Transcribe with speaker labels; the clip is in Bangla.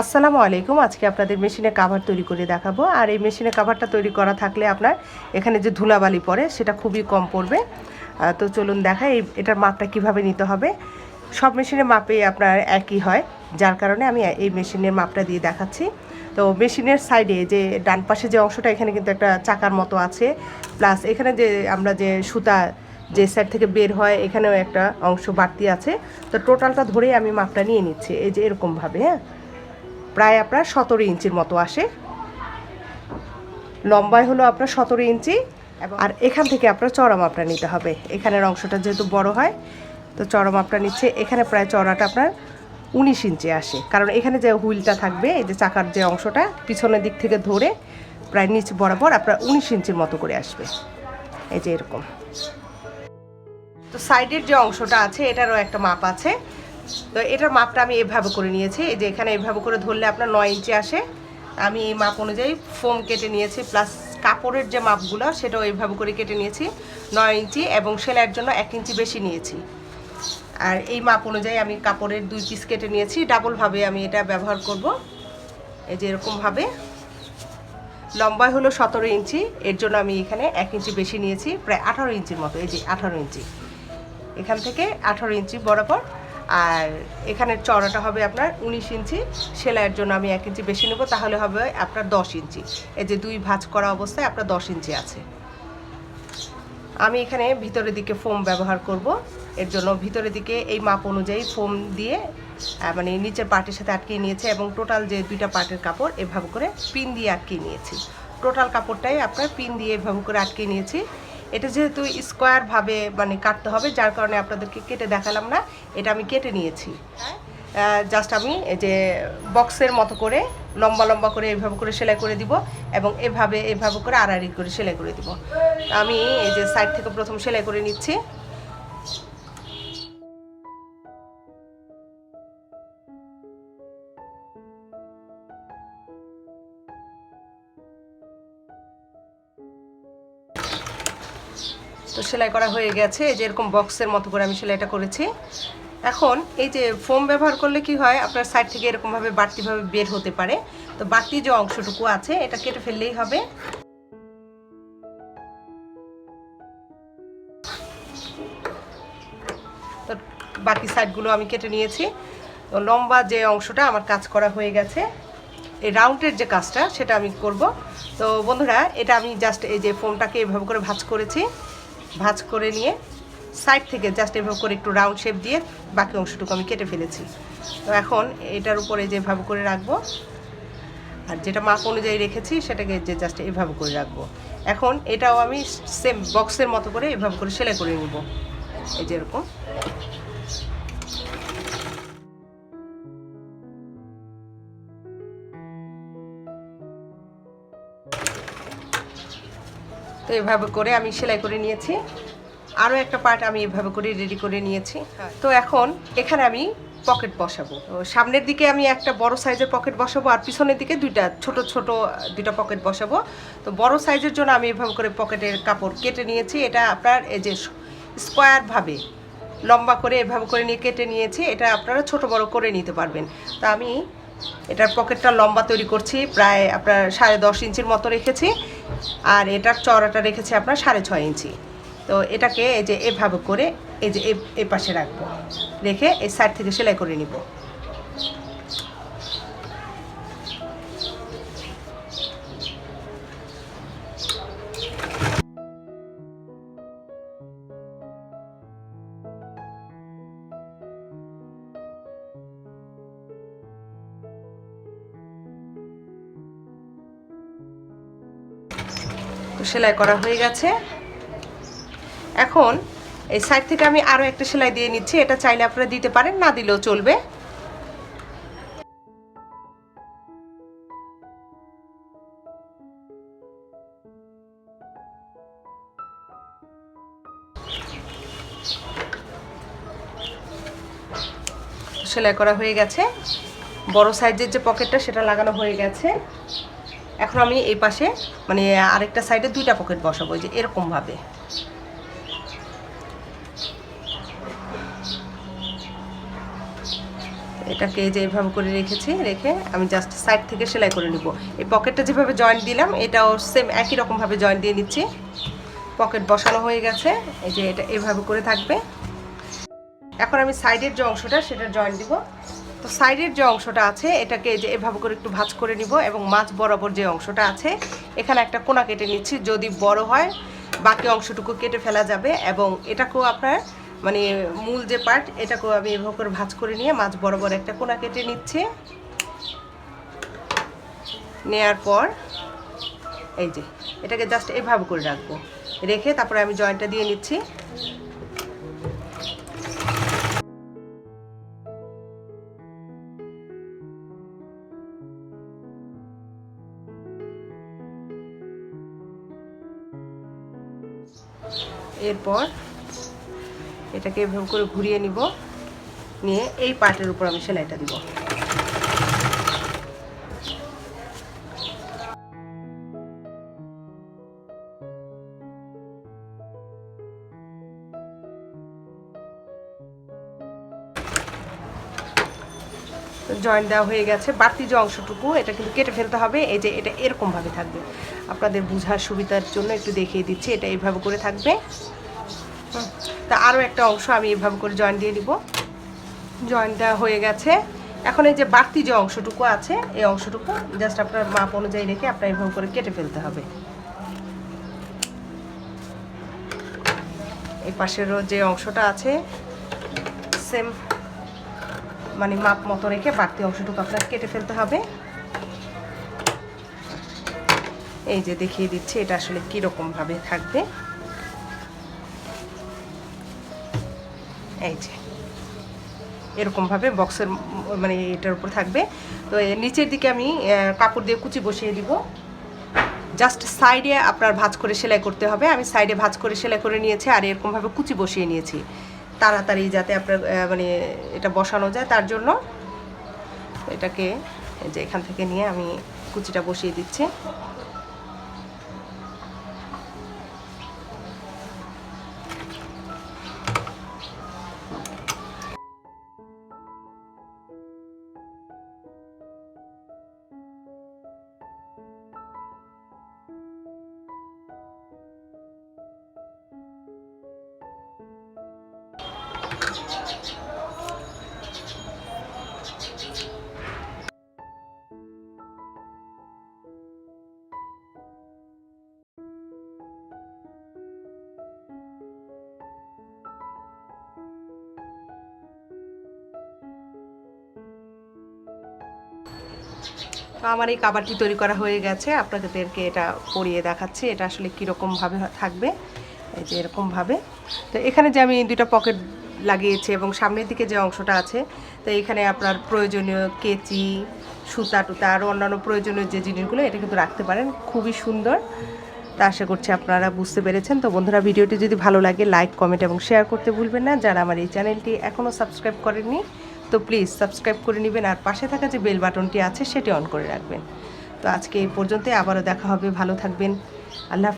Speaker 1: আসসালামু আলাইকুম। আজকে আপনাদের মেশিনে কাভার তৈরি করে দেখাবো। আর এই মেশিনে কাভারটা তৈরি করা থাকলে আপনার এখানে যে ধুলাবালি পড়ে, সেটা খুবই কম পড়বে। তো চলুন দেখা এই এটার মাপটা কীভাবে নিতে হবে। সব মেশিনের মাপে আপনার একই হয়। যার কারণে আমি এই মেশিনের মাপটা দিয়ে দেখাচ্ছি। তো মেশিনের সাইডে যে ডান পাশে যে অংশটা, এখানে কিন্তু একটা চাকার মতো আছে। প্লাস এখানে যে আমরা যে সুতা যে সাইড থেকে বের হয়, এখানেও একটা অংশ বাড়তি আছে। তো টোটালটা ধরেই আমি মাপটা নিয়ে নিচ্ছি। এই যে এরকমভাবে হ্যাঁ? প্রায় আপনার সতেরো ইঞ্চির মতো আসে। লম্বায় হলো আপনার সতেরো ইঞ্চি আর এখান থেকে আপনার চড়া মাপটা নিতে হবে। এখানের অংশটা যেহেতু বড় হয় তো চড়া মাপটা নিচ্ছে। এখানে প্রায় চড়াটা আপনার উনিশ ইঞ্চি আসে। কারণ এখানে যে হুইলটা থাকবে এই যে চাকার যে অংশটা পিছনের দিক থেকে ধরে প্রায় নিচ বরাবর আপনার উনিশ ইঞ্চির মতো করে আসবে। এই যে এরকম। তো সাইডের যে অংশটা আছে এটারও একটা মাপ আছে। তো এটার মাপটা আমি এভাবে করে নিয়েছি, এই যে এখানে এভাবে করে ধরলে আপনার নয় ইঞ্চি আসে। আমি এই মাপ অনুযায়ী ফোম কেটে নিয়েছি প্লাস কাপড়ের যে মাপগুলো, সেটাও এইভাবে করে কেটে নিয়েছি, নয় ইঞ্চি, এবং সেলাইয়ের জন্য এক ইঞ্চি বেশি নিয়েছি। আর এই মাপ অনুযায়ী আমি কাপড়ের দুই পিস কেটে নিয়েছি ডাবলভাবে আমি এটা ব্যবহার করব। এই যে এরকমভাবে লম্বায় হলো সতেরো ইঞ্চি, এর জন্য আমি এখানে এক ইঞ্চি বেশি নিয়েছি, প্রায় আঠারো ইঞ্চির মতো, এই যে আঠারো ইঞ্চি। এখান থেকে আঠারো ইঞ্চি বরাবর আর এখানের চড়াটা হবে আপনার উনিশ ইঞ্চি। সেলাইয়ের জন্য আমি এক ইঞ্চি বেশি নেব, তাহলে হবে আপনার দশ ইঞ্চি। এই যে দুই ভাঁজ করা অবস্থায় আপনার দশ ইঞ্চি আছে। আমি এখানে ভিতরের দিকে ফোম ব্যবহার করব। এর জন্য ভিতরের দিকে এই মাপ অনুযায়ী ফোম দিয়ে মানে নিচের পার্টের সাথে আটকিয়ে নিয়েছে এবং টোটাল যে দুইটা পার্টের কাপড় এভাবে করে পিন দিয়ে আটকিয়ে নিয়েছি। টোটাল কাপড়টাই আপনার পিন দিয়ে এভাবে করে আটকে নিয়েছি। এটা যেহেতু স্কোয়ারভাবে মানে কাটতে হবে, যার কারণে আপনাদেরকে কেটে দেখালাম না, এটা আমি কেটে নিয়েছি। জাস্ট আমি যে বক্সের মতো করে লম্বা লম্বা করে এভাবে করে সেলাই করে দিব এবং এভাবে এভাবে করে আড়াআড়ি করে সেলাই করে দিব। আমি এই যে সাইড থেকে প্রথম সেলাই করে নিচ্ছি। সেলাই করা হয়ে গেছে। এই যে এরকম বক্সের মতো করে আমি সেলাইটা করেছি। এখন এই যে ফোম ব্যবহার করলে কি হয়, আপনার সাইড থেকে এরকমভাবে বাড়তিভাবে বের হতে পারে। তো বাড়তি যে অংশটুকু আছে, এটা কেটে ফেললেই হবে। তো বাকি সাইডগুলো আমি কেটে নিয়েছি। তো লম্বা যে অংশটা, আমার কাজ করা হয়ে গেছে। এই রাউন্ডের যে কাজটা, সেটা আমি করব। তো বন্ধুরা, এটা আমি জাস্ট এই যে ফোমটাকে এভাবে করে ভাজ করেছি। ভাঁজ করে নিয়ে সাইড থেকে জাস্ট এভাবে করে একটু রাউন্ড শেপ দিয়ে বাকি অংশটুকু আমি কেটে ফেলেছি। তো এখন এটার উপরে যেভাবে করে রাখব, আর যেটা মাপ অনুযায়ী রেখেছি সেটাকে যে জাস্ট এভাবে করে রাখব। এখন এটাও আমি সেম বক্সের মতো করে এভাবে করে সেলাই করে নিব। এই যে তো এভাবে করে আমি সেলাই করে নিয়েছি। আরও একটা পার্ট আমি এভাবে করে রেডি করে নিয়েছি। তো এখন এখানে আমি পকেট বসাবো। তো সামনের দিকে আমি একটা বড় সাইজের পকেট বসাবো আর পিছনের দিকে দুইটা ছোট ছোট দুইটা পকেট বসাবো। তো বড় সাইজের জন্য আমি এভাবে করে পকেটের কাপড় কেটে নিয়েছি। এটা আপনার এই যে স্কোয়ার ভাবে লম্বা করে এভাবে করে নিয়ে কেটে নিয়েছি। এটা আপনারা ছোট বড় করে নিতে পারবেন। তো আমি এটার পকেটটা লম্বা তৈরি করছি। প্রায় আপনার সাড়ে দশ ইঞ্চির মতো রেখেছি। আর এটার চড়াটা রেখেছি আপনার সাড়ে ছয় ইঞ্চি। তো এটাকে এই যে এভাবে করে এই যে এ- পাশে রাখব। রেখে এই সাইড থেকে সেলাই করে নিব। তো সেলাই করা হয়ে গেছে। এখন এই সাইড থেকে আমি আরও একটা সেলাই দিয়ে নিচ্ছি, এটা চাইলে আপনারা দিতে পারেন, না দিলেও চলবে। সেলাই করা হয়ে গেছে। বড় সাইজের যে পকেটটা সেটা লাগানো হয়ে গেছে। এখন আমি এই পাশে মানে আরেকটা সাইডে দুইটা পকেট বসাবো যে এরকমভাবে এটাকে যে এইভাবে করে রেখেছি, রেখে আমি জাস্ট সাইড থেকে সেলাই করে নিব। এই পকেটটা যেভাবে জয়েন্ট দিলাম, এটাও সেম একই রকমভাবে জয়েন্ট দিয়ে নিচ্ছি। পকেট বসানো হয়ে গেছে, এই যে এটা এভাবে করে থাকবে। এখন আমি সাইডের যে অংশটা, সেটা জয়েন্ট দিব। তো সাইডের যে অংশটা আছে, এটাকে যে এভাবে করে একটু ভাঁজ করে নিব এবং মাছ বরাবর যে অংশটা আছে, এখানে একটা কোনা কেটে নিচ্ছি। যদি বড় হয়, বাকি অংশটুকু কেটে ফেলা যাবে এবং এটাকেও আপনার মানে মূল যে পার্ট এটাকেও আমি এভাবে করে ভাঁজ করে নিয়ে মাছ বরাবর একটা কোনা কেটে নিচ্ছি। নেয়ার পর, এই যে, এটাকে জাস্ট এভাবে করে রাখব। রেখে তারপরে আমি জয়েন্টটা দিয়ে নিচ্ছি। এরপর এটাকে এভাবে করে ঘুরিয়ে নিব। নিয়ে এই পার্টের উপর আমি সেলাইটা দিব। জয়েন্ট দেওয়া হয়ে গেছে। বাড়তি যে অংশটুকু, এটা কিন্তু কেটে ফেলতে হবে। এই যে এটা এরকমভাবে থাকবে। আপনাদের বোঝার সুবিধার জন্য একটু দেখিয়ে দিচ্ছি। এটা এইভাবে করে থাকবে। তা আরও একটা অংশ আমি এভাবে করে জয়েন দিয়ে দিব। জয়েন্টটা হয়ে গেছে। এখন এই যে বাড়তি যে অংশটুকু আছে, এই অংশটুকু জাস্ট আপনার মাপ অনুযায়ী রেখে আপনার এভাবে করে কেটে ফেলতে হবে। এই পাশেরও যে অংশটা আছে সেম মানে মাপ মতো রেখে বাড়তি অংশটুকু আপনার কেটে ফেলতে হবে। এই যে দেখিয়ে দিচ্ছি, এটা আসলে কীরকমভাবে থাকবে। এই যে, এরকমভাবে বক্সের মানে এটার উপর থাকবে। তো নিচের দিকে আমি কাপড় দিয়ে কুচি বসিয়ে দিব। জাস্ট সাইডে আপনার ভাজ করে সেলাই করতে হবে। আমি সাইডে ভাজ করে সেলাই করে নিয়েছি আর এরকমভাবে কুচি বসিয়ে নিয়েছি। তাড়াতাড়ি যাতে আপনার মানে এটা বসানো যায়। তার জন্য এটাকে যে এখান থেকে নিয়ে আমি কুচিটা বসিয়ে দিচ্ছি। তো আমার এই কাবারটি তৈরি করা হয়ে গেছে। আপনাদেরকে এটা পরিয়ে দেখাচ্ছি। এটা আসলে কীরকমভাবে থাকবে, এই যে এরকমভাবে। তো এখানে যে আমি দুইটা পকেট লাগিয়েছি এবং সামনের দিকে যে অংশটা আছে, তো এখানে আপনার প্রয়োজনীয় কেচি, সুতা টুতা, আরও অন্যান্য প্রয়োজনীয় যে জিনিসগুলো, এটা কিন্তু রাখতে পারেন। খুবই সুন্দর। তা আশা করছি আপনারা বুঝতে পেরেছেন। তো বন্ধুরা, ভিডিওটি যদি ভালো লাগে, লাইক, কমেন্ট এবং শেয়ার করতে ভুলবেন না। যারা আমার এই চ্যানেলটি এখনও সাবস্ক্রাইব করেননি তো প্লিজ সাবস্ক্রাইব করে নেবেন আর পাশে থাকা যে বেল বাটনটি আছে সেটি অন করে রাখবেন। তো আজকে এই পর্যন্তই, আবারও দেখা হবে, ভালো থাকবেন। আল্লাহ